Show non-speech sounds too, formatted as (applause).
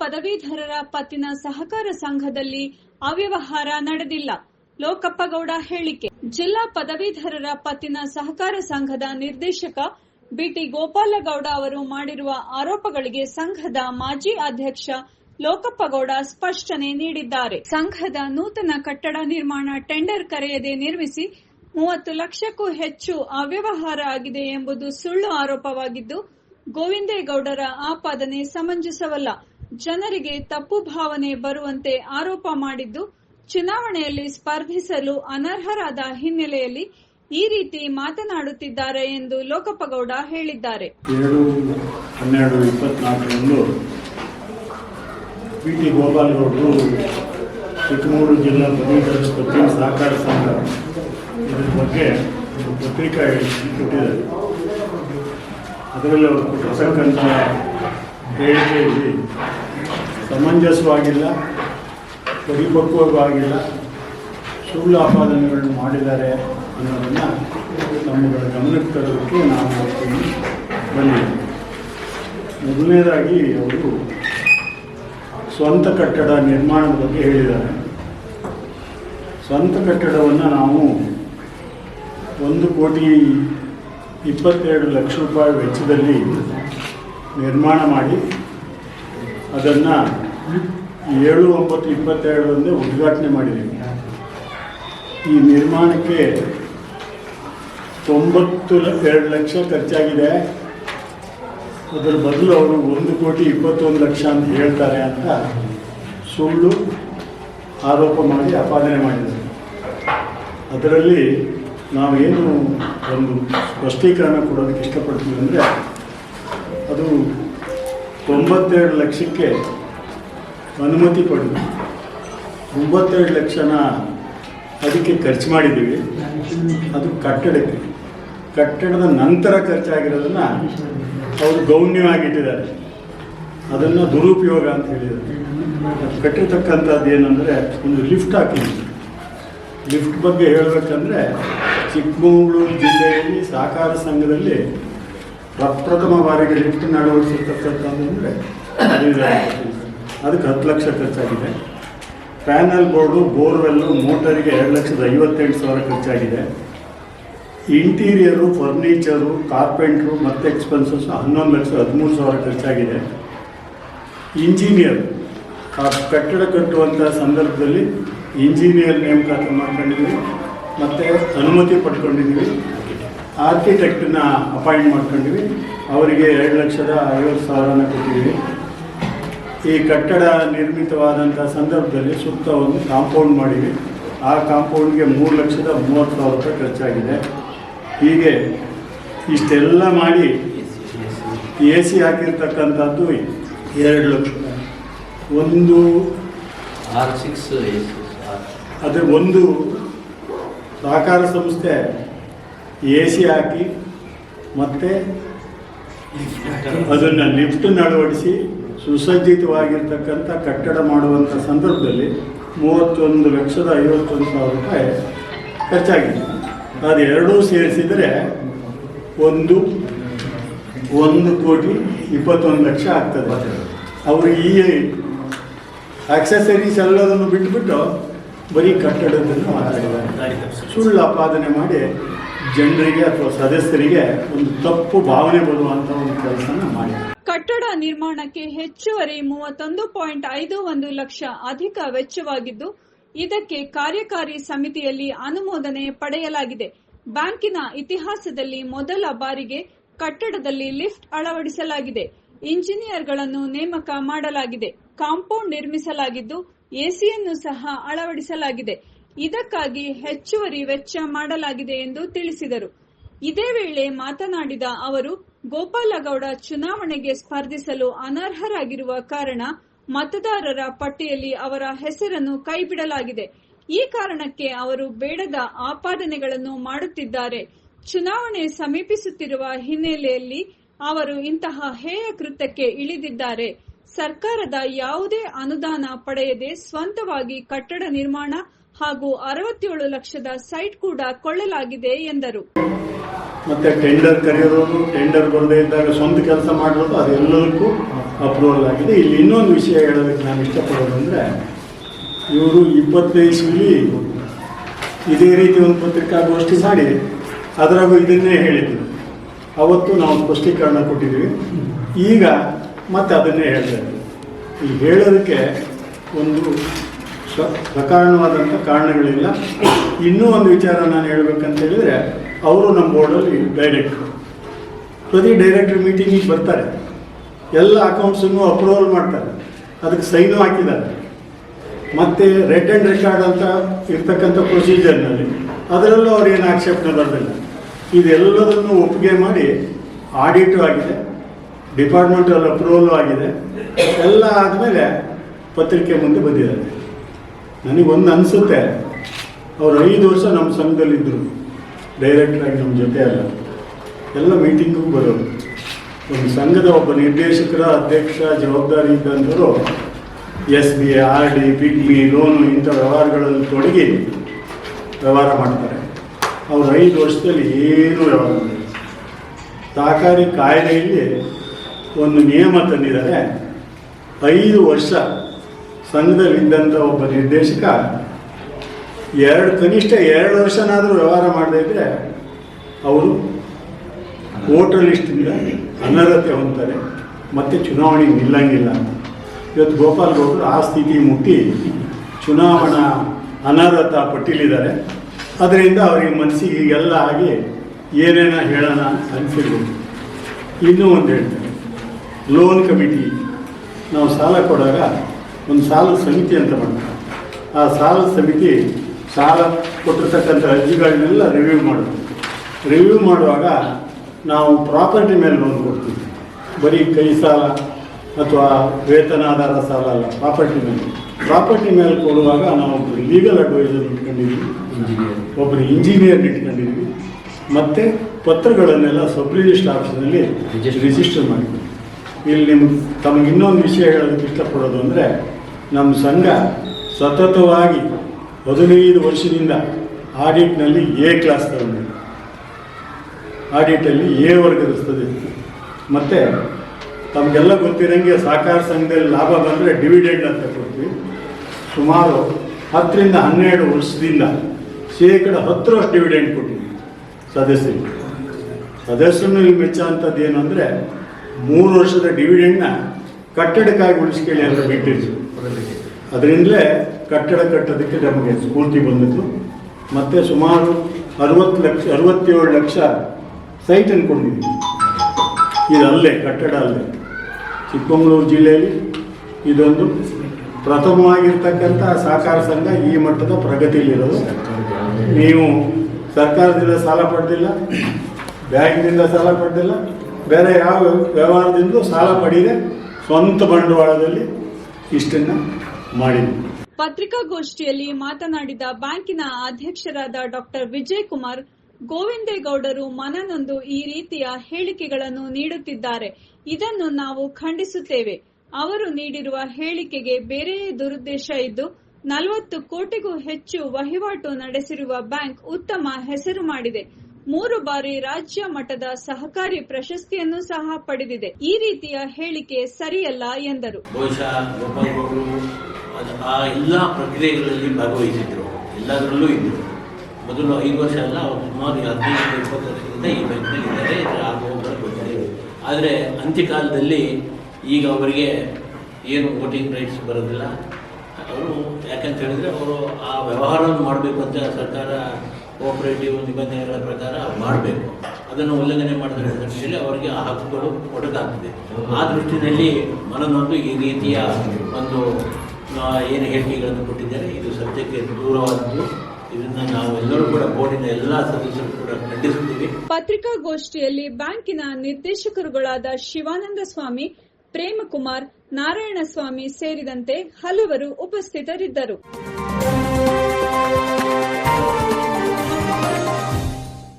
ಪದವೀಧರರ ಪತ್ತಿನ ಸಹಕಾರ ಸಂಘದಲ್ಲಿ ಅವ್ಯವಹಾರ ನಡೆದಿಲ್ಲ. ಲೋಕಪ್ಪಗೌಡ ಹೇಳಿಕೆ. ಜಿಲ್ಲಾ ಪದವೀಧರರ ಪತ್ತಿನ ಸಹಕಾರ ಸಂಘದ ನಿರ್ದೇಶಕ ಬಿಟಿ ಗೋಪಾಲಗೌಡ ಅವರು ಮಾಡಿರುವ ಆರೋಪಗಳಿಗೆ ಸಂಘದ ಮಾಜಿ ಅಧ್ಯಕ್ಷ ಲೋಕಪ್ಪಗೌಡ ಸ್ಪಷ್ಟನೆ ನೀಡಿದ್ದಾರೆ. ಸಂಘದ ನೂತನ ಕಟ್ಟಡ ನಿರ್ಮಾಣ ಟೆಂಡರ್ ಕರೆಯದೆ ನಿರ್ಮಿಸಿ ಮೂವತ್ತು ಲಕ್ಷಕ್ಕೂ ಹೆಚ್ಚು ಅವ್ಯವಹಾರ ಆಗಿದೆ ಎಂಬುದು ಸುಳ್ಳು ಆರೋಪವಾಗಿದ್ದು, ಗೋವಿಂದೇಗೌಡರ ಆಪಾದನೆ ಸಮಂಜಸವಲ್ಲ. ಜನರಿಗೆ ತಪ್ಪು ಭಾವನೆ ಬರುವಂತೆ ಆರೋಪ ಮಾಡಿದ್ದು, ಚುನಾವಣೆಯಲ್ಲಿ ಸ್ಪರ್ಧಿಸಲು ಅನರ್ಹರಾದ ಹಿನ್ನೆಲೆಯಲ್ಲಿ ಈ ರೀತಿ ಮಾತನಾಡುತ್ತಿದ್ದಾರೆ ಎಂದು ಲೋಕಪ್ಪಗೌಡ ಹೇಳಿದ್ದಾರೆ. ಏಳು ಹನ್ನೆರಡು ಇಪ್ಪತ್ನಾಲ್ಕರಂದು ಪಿ ಟಿ ಗೋಪಾಲಗೌಡರು ಚಿಕ್ಕಮಗಳೂರು ಜಿಲ್ಲಾ ಪದವೀಧರ ಪತ್ರಿಕಾ ಸಹಕಾರ ಸಂಘ ಇದರ ಬಗ್ಗೆ ಪತ್ರಿಕಾ ಕೊಟ್ಟಿದ್ದಾರೆ. ಅದರಲ್ಲಿ ಅವರು ಕೊಟ್ಟಿರ್ತಕ್ಕಂಥ ಹೇಳಿಕೆಯಲ್ಲಿ ಸಮಂಜಸವಾಗಿಲ್ಲ, ಪರಿಪಕ್ವವಾಗಿಲ್ಲ, ಸುಳ್ಳು ಆಪಾದನೆಗಳನ್ನು ಮಾಡಿದ್ದಾರೆ ಅನ್ನೋದನ್ನು ನಮ್ಮಗಳ ಗಮನಕ್ಕೆ ತರೋದಕ್ಕೆ ನಾವು ಬಂದಿದ್ದೀವಿ. ಮೊದಲನೇದಾಗಿ ಅವರು ಸ್ವಂತ ಕಟ್ಟಡ ನಿರ್ಮಾಣದ ಬಗ್ಗೆ ಹೇಳಿದ್ದಾರೆ. ಸ್ವಂತ ಕಟ್ಟಡವನ್ನು ನಾವು ಒಂದು ಕೋಟಿ ಇಪ್ಪತ್ತೆರಡು ಲಕ್ಷ ರೂಪಾಯಿ ವೆಚ್ಚದಲ್ಲಿ ನಿರ್ಮಾಣ ಮಾಡಿ ಅದನ್ನು ಏಳು, ಒಂಬತ್ತು, ಇಪ್ಪತ್ತೆರಡರಂದೇ ಉದ್ಘಾಟನೆ ಮಾಡಿದ್ದೀವಿ ಈ ನಿರ್ಮಾಣಕ್ಕೆ ತೊಂಬತ್ತು ಎರಡು ಲಕ್ಷ ಖರ್ಚಾಗಿದೆ. ಅದರ ಬದಲು ಅವರು ಒಂದು ಕೋಟಿ ಇಪ್ಪತ್ತೊಂದು ಲಕ್ಷ ಅಂತ ಹೇಳ್ತಾರೆ ಅಂತ ಸುಳ್ಳು ಆರೋಪ ಮಾಡಿ ಆಪಾದನೆ ಮಾಡಿದರು ಅದರಲ್ಲಿ ನಾವೇನು ಒಂದು ಸ್ಪಷ್ಟೀಕರಣ ಕೊಡೋದಕ್ಕೆ ಇಷ್ಟಪಡ್ತೀವಿ ಅಂದರೆ ಅದು ತೊಂಬತ್ತೆರಡು ಲಕ್ಷಕ್ಕೆ ಅನುಮತಿ ಪಡೆದು ಒಂಬತ್ತೆರಡು ಲಕ್ಷನ ಅದಕ್ಕೆ ಖರ್ಚು ಮಾಡಿದ್ದೀವಿ. ಅದು ಕಟ್ಟಡಕ್ಕೆ. ಕಟ್ಟಡದ ನಂತರ ಖರ್ಚಾಗಿರೋದನ್ನ ಅವರು ಗೌಣ್ಯವಾಗಿಟ್ಟಿದ್ದಾರೆ. ಅದನ್ನು ದುರುಪಯೋಗ ಅಂತ ಹೇಳಿದರು ಕಟ್ಟಿರ್ತಕ್ಕಂಥದ್ದು ಏನಂದರೆ ಒಂದು ಲಿಫ್ಟ್ ಹಾಕಿದ್ವಿ ಲಿಫ್ಟ್ ಬಗ್ಗೆ ಹೇಳಬೇಕಂದ್ರೆ ಚಿಕ್ಕಮಗಳೂರು ಜಿಲ್ಲೆಯಲ್ಲಿ ಸಹಕಾರ ಸಂಘದಲ್ಲಿ ಪ್ರಪ್ರಥಮ ಬಾರಿಗೆ ಲಿಫ್ಟ್ ಅಳವಡಿಸಿರ್ತಕ್ಕಂಥದ್ದು ಅಂದರೆ (coughs) ಅದಕ್ಕೆ ಹತ್ತು ಲಕ್ಷ ಖರ್ಚಾಗಿದೆ. ಪ್ಯಾನಲ್ ಬೋರ್ಡು ಬೋರ್ವೆಲ್ಲು ಮೋಟರಿಗೆ ಎರಡು ಲಕ್ಷದ ಐವತ್ತೆಂಟು ಸಾವಿರ ಖರ್ಚಾಗಿದೆ. ಇಂಟೀರಿಯರು ಫರ್ನಿಚರು ಕಾರ್ಪೆಂಟ್ರು ಮತ್ತು ಎಕ್ಸ್ಪೆನ್ಸಸ್ ಹನ್ನೊಂದು ಲಕ್ಷ ಹದಿಮೂರು ಸಾವಿರ ಖರ್ಚಾಗಿದೆ. ಇಂಜಿನಿಯರ್ ಆ ಕಟ್ಟಡ ಕಟ್ಟುವಂಥ ಸಂದರ್ಭದಲ್ಲಿ ಇಂಜಿನಿಯರ್ ನೇಮಕಾತಿ ಮಾಡ್ಕೊಂಡಿದ್ದೀವಿ. ಮತ್ತು ಅನುಮತಿ ಪಡ್ಕೊಂಡಿದ್ದೀವಿ. ಆರ್ಕಿಟೆಕ್ಟನ್ನ ಅಪಾಯಿಂಟ್ ಮಾಡ್ಕೊಂಡ್ವಿ. ಅವರಿಗೆ ಎರಡು ಲಕ್ಷದ ಐವತ್ತು ಸಾವಿರನ ಕೊಟ್ಟಿದ್ದೀವಿ. ಈ ಕಟ್ಟಡ ನಿರ್ಮಿತವಾದಂಥ ಸಂದರ್ಭದಲ್ಲಿ ಸುತ್ತ ಒಂದು ಕಾಂಪೌಂಡ್ ಮಾಡಿವಿ ಆ ಕಾಂಪೌಂಡ್ಗೆ ಮೂರು ಲಕ್ಷದ ಮೂವತ್ತು ಸಾವಿರ ರೂಪಾಯಿ ಖರ್ಚಾಗಿದೆ. ಹೀಗೆ ಇಷ್ಟೆಲ್ಲ ಮಾಡಿ ಎ ಸಿ ಹಾಕಿರ್ತಕ್ಕಂಥದ್ದು ಎರಡು ಲಕ್ಷ. ಒಂದು ಆರ್ ಸಿಕ್ಸ್ ಅದೇ ಒಂದು ಸಹಕಾರ ಸಂಸ್ಥೆ ಎ ಸಿ ಹಾಕಿ ಮತ್ತೆ ಅದನ್ನು ಲಿಫ್ಟ್ ಅಳವಡಿಸಿ ಸುಸಜ್ಜಿತವಾಗಿರ್ತಕ್ಕಂಥ ಕಟ್ಟಡ ಮಾಡುವಂಥ ಸಂದರ್ಭದಲ್ಲಿ ಮೂವತ್ತೊಂದು ಲಕ್ಷದ ಐವತ್ತೊಂದು ಸಾವಿರ ರೂಪಾಯಿ ಖರ್ಚಾಗಿದೆ. ಅದು ಎರಡೂ ಸೇರಿಸಿದರೆ ಒಂದು ಒಂದು ಕೋಟಿ ಇಪ್ಪತ್ತೊಂದು ಲಕ್ಷ ಆಗ್ತದೆ. ಅವರು ಈ ಆಕ್ಸೆಸರೀಸ್ ಎಲ್ಲದನ್ನು ಬಿಟ್ಟುಬಿಟ್ಟು ಬರೀ ಕಟ್ಟಡದನ್ನು ಮಾತಾಡಿದ್ದಾರೆ ಸುಳ್ಳು ಆಪಾದನೆ ಮಾಡಿ ಜನರಿಗೆ ಅಥವಾ ಸದಸ್ಯರಿಗೆ ಒಂದು ತಪ್ಪು ಭಾವನೆ ಬರುವಂತಹ ಒಂದು ಕೆಲಸನ ಮಾಡಿದೆ ಕಟ್ಟಡ ನಿರ್ಮಾಣಕ್ಕೆ ಹೆಚ್ಚುವರಿ ಮೂವತ್ತೊಂದು ಪಾಯಿಂಟ್ ಐದು ಒಂದು ಲಕ್ಷ ಅಧಿಕ ವೆಚ್ಚವಾಗಿದ್ದು, ಇದಕ್ಕೆ ಕಾರ್ಯಕಾರಿ ಸಮಿತಿಯಲ್ಲಿ ಅನುಮೋದನೆ ಪಡೆಯಲಾಗಿದೆ. ಬ್ಯಾಂಕಿನ ಇತಿಹಾಸದಲ್ಲಿ ಮೊದಲ ಬಾರಿಗೆ ಕಟ್ಟಡದಲ್ಲಿ ಲಿಫ್ಟ್ ಅಳವಡಿಸಲಾಗಿದೆ. ಇಂಜಿನಿಯರ್ಗಳನ್ನು ನೇಮಕ ಮಾಡಲಾಗಿದೆ. ಕಾಂಪೌಂಡ್ ನಿರ್ಮಿಸಲಾಗಿದ್ದು, ಎಸಿಯನ್ನು ಸಹ ಅಳವಡಿಸಲಾಗಿದೆ. ಇದಕ್ಕಾಗಿ ಹೆಚ್ಚುವರಿ ವೆಚ್ಚ ಮಾಡಲಾಗಿದೆ ಎಂದು ತಿಳಿಸಿದರು. ಇದೇ ವೇಳೆ ಮಾತನಾಡಿದ ಅವರು, ಗೋಪಾಲಗೌಡ ಚುನಾವಣೆಗೆ ಸ್ಪರ್ಧಿಸಲು ಅನರ್ಹರಾಗಿರುವ ಕಾರಣ ಮತದಾರರ ಪಟ್ಟಿಯಲ್ಲಿ ಅವರ ಹೆಸರನ್ನು ಕೈಬಿಡಲಾಗಿದೆ. ಈ ಕಾರಣಕ್ಕೆ ಅವರು ಬೇಡದ ಆಪಾದನೆಗಳನ್ನು ಮಾಡುತ್ತಿದ್ದಾರೆ. ಚುನಾವಣೆ ಸಮೀಪಿಸುತ್ತಿರುವ ಹಿನ್ನೆಲೆಯಲ್ಲಿ ಅವರು ಇಂತಹ ಹೇಯ ಕೃತ್ಯಕ್ಕೆ ಇಳಿದಿದ್ದಾರೆ. ಸರ್ಕಾರದ ಯಾವುದೇ ಅನುದಾನ ಪಡೆಯದೆ ಸ್ವಂತವಾಗಿ ಕಟ್ಟಡ ನಿರ್ಮಾಣ ಹಾಗೂ ಅರವತ್ತೇಳು ಲಕ್ಷದ ಸೈಟ್ ಕೂಡ ಕೊಳ್ಳಲಾಗಿದೆ ಎಂದರು. ಮತ್ತೆ ಟೆಂಡರ್ ಕರೆಯೋದು ಟೆಂಡರ್ ಬರದೇ ಇದ್ದಾಗ ಸ್ವಂತ ಕೆಲಸ ಮಾಡೋದು ಅದೆಲ್ಲದಕ್ಕೂ ಅಪ್ರೂವಲ್ ಆಗಿದೆ. ಇಲ್ಲಿ ಇನ್ನೊಂದು ವಿಷಯ ಹೇಳೋದಕ್ಕೆ ನಾನು ಇಷ್ಟಪಡೋದಂದರೆ ಇವರು ಇಪ್ಪತ್ತೈದು ಇಸ್ವಿಲಿ ಇದೇ ರೀತಿ ಒಂದು ಪತ್ರಿಕಾಗೋಷ್ಠಿ ಸಾಡಿ ಅದರಾಗೂ ಇದನ್ನೇ ಹೇಳಿದ್ರು. ಅವತ್ತು ನಾವು ಸ್ಪಷ್ಟೀಕರಣ ಕೊಟ್ಟಿದ್ದೀವಿ. ಈಗ ಮತ್ತೆ ಅದನ್ನೇ ಹೇಳ್ತಾ ಈ ಹೇಳೋದಕ್ಕೆ ಒಂದು ಸ್ವ ಸಕಾರಣವಾದಂಥ ಕಾರಣಗಳಿಲ್ಲ. ಇನ್ನೂ ಒಂದು ವಿಚಾರ ನಾನು ಹೇಳಬೇಕಂತ ಹೇಳಿದರೆ, ಅವರು ನಮ್ಮ ಬೋರ್ಡಲ್ಲಿ ಡೈರೆಕ್ಟ್ರು ಪ್ರತಿ ಡೈರೆಕ್ಟ್ರ್ ಮೀಟಿಂಗಿಗೆ ಬರ್ತಾರೆ. ಎಲ್ಲ ಅಕೌಂಟ್ಸನ್ನು ಅಪ್ರೂವಲ್ ಮಾಡ್ತಾರೆ. ಅದಕ್ಕೆ ಸೈನು ಹಾಕಿದ್ದಾರೆ. ಮತ್ತು ರೆಡ್ ಆ್ಯಂಡ್ ರೆಕಾರ್ಡ್ ಅಂತ ಇರ್ತಕ್ಕಂಥ ಪ್ರೊಸೀಜರ್ನಲ್ಲಿ ಅದರಲ್ಲೂ ಅವ್ರು ಏನು ಆಕ್ಷೇಪಣೆ ಬರಲಿಲ್ಲ ಇದೆಲ್ಲದನ್ನು ಒಪ್ಪಿಗೆ ಮಾಡಿ ಆಡಿಟು ಆಗಿದೆ. ಡಿಪಾರ್ಟ್ಮೆಂಟಲ್ ಅಪ್ರೂವಲ್ ಆಗಿದೆ. ಎಲ್ಲ ಆದಮೇಲೆ ಪತ್ರಿಕೆ ಮುಂದೆ ಬಂದಿದ್ದಾರೆ ನನಗೊಂದು ಅನಿಸುತ್ತೆ. ಅವರು ಐದು ವರ್ಷ ನಮ್ಮ ಸಂಘದಲ್ಲಿದ್ದರು ಡೈರೆಕ್ಟ್ರಾಗಿ ನಮ್ಮ ಜೊತೆ ಅಲ್ಲ. ಎಲ್ಲ ಮೀಟಿಂಗಿಗೂ ಬರೋರು. ಒಂದು ಸಂಘದ ಒಬ್ಬ ನಿರ್ದೇಶಕರ ಅಧ್ಯಕ್ಷ, ಜವಾಬ್ದಾರಿ ಇದ್ದಂಥವರು S B R D pigmy loan ಇಂಥ ವ್ಯವಹಾರಗಳಲ್ಲಿ ತೊಡಗಿ ವ್ಯವಹಾರ ಮಾಡ್ತಾರೆ. ಅವರು ಐದು ವರ್ಷದಲ್ಲಿ ಏನೂ ವ್ಯವಹಾರ ಮಾಡಿಲ್ಲ. ಸಹಕಾರಿ ಕಾಯ್ದೆಯಲ್ಲಿ ಒಂದು ನಿಯಮ ತಂದಿದ್ದಾರೆ. ಐದು ವರ್ಷ ಸಂಘದಲ್ಲಿದ್ದಂಥ ಒಬ್ಬ ನಿರ್ದೇಶಕ, ಎರಡು ಕನಿಷ್ಠ ಎರಡು ವರ್ಷನಾದರೂ ವ್ಯವಹಾರ ಮಾಡದೇ ಇದ್ದರೆ ಅವರು ವೋಟರ್ ಲಿಸ್ಟಿಂದ ಅನರ್ಹತೆ ಹೊಂದ್ತಾರೆ, ಮತ್ತು ಚುನಾವಣೆಗೆ ನಿಲ್ಲಂಗಿಲ್ಲ. ಇವತ್ತು ಗೋಪಾಲ್ ಗೌಡರು ಆ ಸ್ಥಿತಿ ಮುಟ್ಟಿ ಚುನಾವಣಾ ಅನರ್ಹತ ಪಟ್ಟಿಲಿದ್ದಾರೆ ಅದರಿಂದ ಅವರಿಗೆ ಮನಸ್ಸಿಗೆ ಹೀಗೆಲ್ಲ ಆಗಿ ಏನೇನೋ ಹೇಳೋಣ ಅನಿಸಿರ್ಬೋದು. ಇನ್ನೂ ಒಂದು ಹೇಳ್ತಾರೆ ಲೋನ್ ಕಮಿಟಿ. ನಾವು ಸಾಲ ಕೊಡಾಗ ಒಂದು ಸಾಲದ ಸಮಿತಿ ಅಂತ ಮಾಡ್ತಾರೆ ಆ ಸಾಲದ ಸಮಿತಿ ಸಾಲ ಕೊಟ್ಟಿರ್ತಕ್ಕಂಥ ಅರ್ಜಿಗಳನ್ನೆಲ್ಲ ರಿವ್ಯೂ ಮಾಡೋದು ರಿವ್ಯೂ ಮಾಡುವಾಗ ನಾವು ಪ್ರಾಪರ್ಟಿ ಮೇಲೆ ಲೋನ್ ಕೊಡ್ತೀವಿ. ಬರೀ ಕೈ ಸಾಲ ಅಥವಾ ವೇತನ ಆಧಾರ ಸಾಲ ಅಲ್ಲ ಪ್ರಾಪರ್ಟಿ ಮೇಲೆ. ಪ್ರಾಪರ್ಟಿ ಮೇಲೆ ಕೊಡುವಾಗ ನಾವು ಒಬ್ಬರು ಲೀಗಲ್ ಅಡ್ವೈಸರ್ ಇಟ್ಕೊಂಡಿದ್ವಿ. ಒಬ್ಬರು ಇಂಜಿನಿಯರ್ ಇಟ್ಕೊಂಡಿದ್ವಿ. ಮತ್ತು ಪತ್ರಗಳನ್ನೆಲ್ಲ ಸಬ್ ರಿಜಿಸ್ಟರ್ ಆಫೀಸ್ನಲ್ಲಿ ರಿಜಿಸ್ಟರ್ ಮಾಡಿದ್ವಿ. ಇಲ್ಲಿ ನಿಮ್ಗೆ ತಮಗೆ ಇನ್ನೊಂದು ವಿಷಯ ಹೇಳೋದಕ್ಕೆ ಇಷ್ಟಪಡೋದು ಅಂದರೆ ನಮ್ಮ ಸಂಘ ಸತತವಾಗಿ ಹದಿನೈದು ವರ್ಷದಿಂದ ಆಡಿಟ್ನಲ್ಲಿ ಎ ಕ್ಲಾಸ್ ತಗೊಂಡಿದೆ. ಆಡಿಟಲ್ಲಿ ಎ ವರ್ಗದ ಸದಸ್ಯ ಮತ್ತು ತಮಗೆಲ್ಲ ಗೊತ್ತಿರೋಂಗೆ ಸಹಕಾರ ಸಂಘದಲ್ಲಿ ಲಾಭ ಬಂದರೆ ಡಿವಿಡೆಂಡ್ ಅಂತ ಕೊಡ್ತೀವಿ. ಸುಮಾರು ಹತ್ತರಿಂದ ಹನ್ನೆರಡು ವರ್ಷದಿಂದ ಶೇಕಡ ಹತ್ತರಷ್ಟು ಡಿವಿಡೆಂಡ್ ಕೊಟ್ಟಿದ್ದೀವಿ ಸದಸ್ಯರಿಗೆ. ಸದಸ್ಯರನ್ನು ಇಲ್ಲಿ ಮೆಚ್ಚ ಅಂಥದ್ದು ಏನು ಅಂದರೆ ಮೂರು ವರ್ಷದ ಡಿವಿಡೆಂಡ್ನ ಕಟ್ಟಡಕ್ಕಾಗಿ ಉಳಿಸ್ಕೊಳ್ಳಿ ಅಂತ ಬಿಟ್ಟಿದ್ರು. ಅದರಿಂದಲೇ ಕಟ್ಟಡ ಕಟ್ಟೋದಕ್ಕೆ ನಮಗೆ ಸ್ಫೂರ್ತಿ ಬಂದಿತ್ತು. ಮತ್ತು ಸುಮಾರು ಅರವತ್ತು ಲಕ್ಷ, ಅರವತ್ತೇಳು ಲಕ್ಷ ಸೈಟ್ ಅನ್ಕೊಂಡಿದ್ವಿ ಇದು ಅಲ್ಲೇ ಕಟ್ಟಡ ಅಲ್ಲೇ. ಚಿಕ್ಕಮಗಳೂರು ಜಿಲ್ಲೆಯಲ್ಲಿ ಇದೊಂದು ಪ್ರಥಮವಾಗಿರ್ತಕ್ಕಂಥ ಸಹಕಾರ ಸಂಘ ಈ ಮಟ್ಟದ ಪ್ರಗತಿಯಲ್ಲಿರೋದು. ನೀವು ಸರ್ಕಾರದಿಂದ ಸಾಲ ಪಡೆದಿಲ್ಲ, ಬ್ಯಾಂಕ್ನಿಂದ ಸಾಲ ಪಡೆದಿಲ್ಲ ಬೇರೆ ಯಾವ ವ್ಯವಹಾರದಿಂದ ಸಾಲ ಪಡೆಯದೆ ಸ್ವಂತ ಬಂಡವಾಳದಲ್ಲಿ ಇಷ್ಟನ್ನ ಮಾಡಿದ್ವಿ ಪತ್ರಿಕಾಗೋಷ್ಠಿಯಲ್ಲಿ ಮಾತನಾಡಿದ ಬ್ಯಾಂಕಿನ ಅಧ್ಯಕ್ಷರಾದ ಡಾಕ್ಟರ್ ವಿಜಯ್ ಕುಮಾರ್ ಗೋವಿಂದೇಗೌಡರು ಮನನೊಂದು ಈ ರೀತಿಯ ಹೇಳಿಕೆಗಳನ್ನು ನೀಡುತ್ತಿದ್ದಾರೆ. ಇದನ್ನು ನಾವು ಖಂಡಿಸುತ್ತೇವೆ. ಅವರು ನೀಡಿರುವ ಹೇಳಿಕೆಗೆ ಬೇರೆಯೇ ದುರುದ್ದೇಶ ಇದ್ದು, ನಲವತ್ತು ಕೋಟಿಗೂ ಹೆಚ್ಚು ವಹಿವಾಟು ನಡೆಸಿರುವ ಬ್ಯಾಂಕ್ ಉತ್ತಮ ಹೆಸರು ಮಾಡಿದೆ. ಮೂರು ಬಾರಿ ರಾಜ್ಯ ಮಟ್ಟದ ಸಹಕಾರಿ ಪ್ರಶಸ್ತಿಯನ್ನು ಸಹ ಪಡೆದಿದೆ. ಈ ರೀತಿಯ ಹೇಳಿಕೆ ಸರಿಯಲ್ಲ ಎಂದರು. ಬಹುಶಃ ಆ ಎಲ್ಲ ಪ್ರಕ್ರಿಯೆಗಳಲ್ಲಿ ಭಾಗವಹಿಸಿದ್ರು. ಎಲ್ಲದರಲ್ಲೂ ಇದ್ದರು ಮೊದಲು ಐದು ವರ್ಷ ಅಲ್ಲ, ಅವರು ಸುಮಾರು ಹದಿನೈದು, ಇಪ್ಪತ್ತು ವರ್ಷದಿಂದ ಈ ಬ್ಯಾಂಕ್ನಲ್ಲಿ ಇದ್ದಾರೆ. ಇದರ ಆಗುವ ಗೊತ್ತಿದೆ. ಆದರೆ ಅಂತ್ಯಕಾಲದಲ್ಲಿ ಈಗ ಅವರಿಗೆ ಏನು ವೋಟಿಂಗ್ ರೈಟ್ಸ್ ಬರೋದಿಲ್ಲ. ಅವರು ಯಾಕಂತ ಹೇಳಿದ್ರೆ ಅವರು ಆ ವ್ಯವಹಾರವನ್ನು ಮಾಡಬೇಕು ಅಂತ ಸರ್ಕಾರ ಕೋಆಪರೇಟಿವ್ ನಿಬಂಧನೆಗಳ ಪ್ರಕಾರ ಮಾಡಬೇಕು. ಅದನ್ನು ಉಲ್ಲಂಘನೆ ಮಾಡಿದ್ರೆ ದೃಷ್ಟಿಯಲ್ಲಿ ಅವರಿಗೆ ಆ ಹಕ್ಕುಗಳು ಒಡಗಾಗ್ತದೆ ಆ ದೃಷ್ಟಿಯಲ್ಲಿ ಮನನೊಂದು ಈ ರೀತಿಯ ಒಂದು ಏನು ಹೇಳಿಕೆಗಳನ್ನು ಕೊಟ್ಟಿದ್ದಾರೆ. ಇದು ಸತ್ಯಕ್ಕೆ ದೂರವಾದದ್ದು. ಪತ್ರಿಕಾಗೋಷ್ಠಿಯಲ್ಲಿ ಬ್ಯಾಂಕಿನ ನಿರ್ದೇಶಕರುಗಳಾದ ಶಿವಾನಂದ ಸ್ವಾಮಿ, ಪ್ರೇಮಕುಮಾರ್ ನಾರಾಯಣಸ್ವಾಮಿ ಸೇರಿದಂತೆ ಹಲವರು ಉಪಸ್ಥಿತರಿದ್ದರು.